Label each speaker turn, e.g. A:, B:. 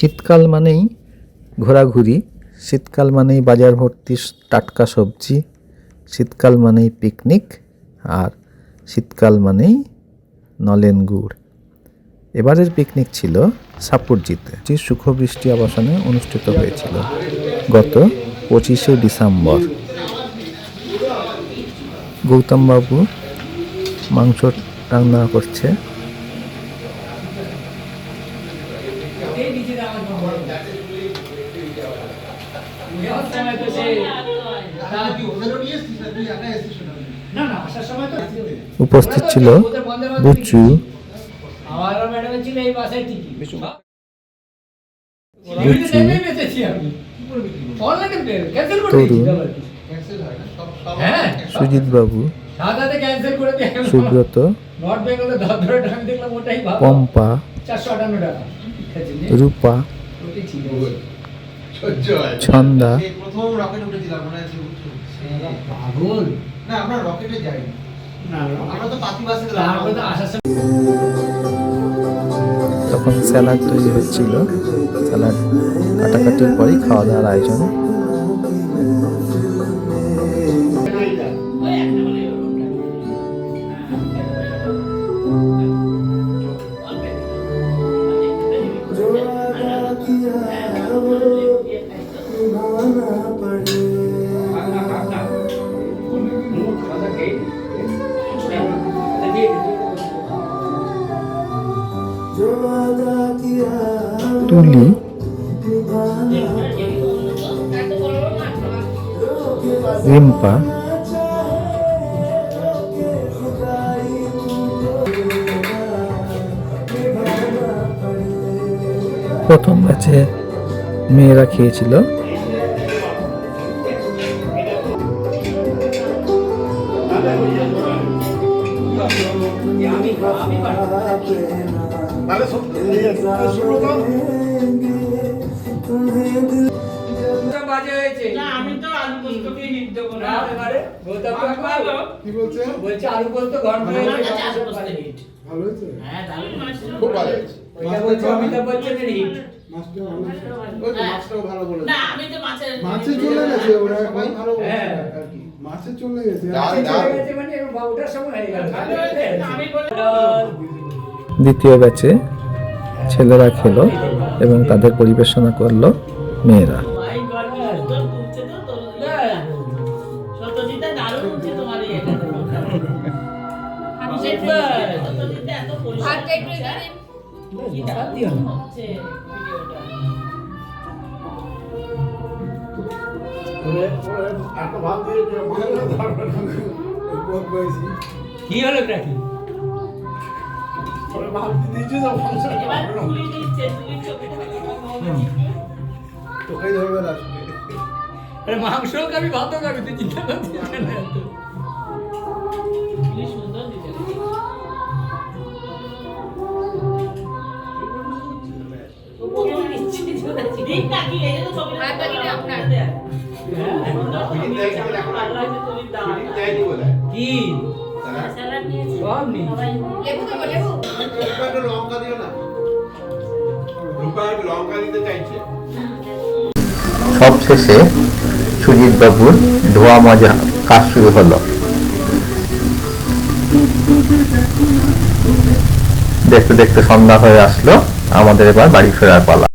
A: শীতকাল মানেই ঘোরাঘুরি, শীতকাল মানেই বাজার ভর্তি টাটকা সবজি, শীতকাল মানেই পিকনিক আর শীতকাল মানেই নলেন গুড়। এবারের পিকনিক ছিল সাপুরজিতে, যে সুখবৃষ্টি আবাসনে অনুষ্ঠিত হয়েছিল গত পঁচিশে ডিসেম্বর। গৌতমবাবু মাংস রান্না করছে। উপস্থিত ছিল বুচু তরুণ।
B: হ্যাঁ
A: সুজিত বাবু সুব্রত পম্পা। রূপা। ছন্দা।
C: এই প্রথম রকেট উঠেছিলাম মনে আছে
B: পাগল।
C: না আমরা রকেটে যাই আমরা তো পাতি বাসে গেলাম
B: তারপরে তো আসার সময়
A: তখন স্যালাড তৈরি হচ্ছিল। স্যালাড কাটাকাটির পরেই খাওয়া দাওয়ার আয়োজন। তুলি। রিম্পা। প্রথম ব্যাচে মেয়েরা খেয়েছিল।
B: বাজে হয়েছে।
D: আমি তো আলু পোস্তকে হিট দেবো না।
B: এবারে
D: ভালো
E: কি বলছে?
B: বলছে আলু পোস্ত
D: আলু পোস্ত হিট।
E: ভালো হয়েছে?
D: হ্যাঁ দারুণ
C: খুব ভালো হয়েছে।
B: ওইটা বলছে অমিতাভ বচ্চনের হিট।
E: মাছটা ভালো হয়েছে।
C: ওই তো মাছটাও ভালো বলেছে।
D: না আমি তো মাছের
E: চলে গেছে ওরা এখন
C: ভালো
B: হ্যাঁ।
C: আর কি।
E: মাছে চলে গেছে।
B: মানে হয়ে
D: ভালো। আমি বললাম।
A: দ্বিতীয় ব্যাচে ছেলেরা খেলো এবং তাদের পরিবেশনা করল মেয়েরা।
D: কি
B: হলো
E: তোকেই ধরবে আসবে
B: আরে মাংস খাবি ভাতও খাবি তুই চিন্তা করছিস কেন এত? কি?
A: সবশেষে সুজিত বাবুর ধোয়া মজা কাজ শুরু হলো। দেখতে দেখতে সন্ধ্যা হয়ে আসলো আমাদের এবার বাড়ি ফেরার পালা।